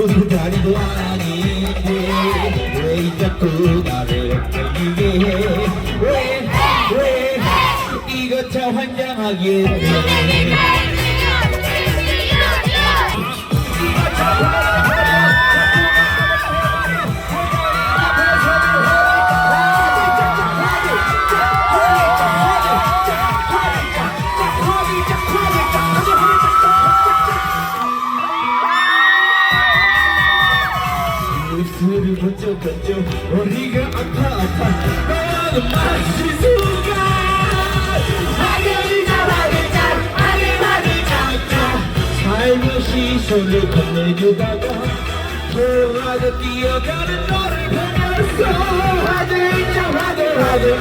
그렇게 아니도 아닌데 왜 자꾸 나를 헷갈리게 해왜 왜? 이거 참 환장하게 해. 입술을 번쩍 번쩍 머리가 아파 아파. 너는 마치 순간 잡아들자 하늘 하늘 잡자 삶의 시선을 건네주다가 돌아가 뛰어가는 너를 보면서. 하늘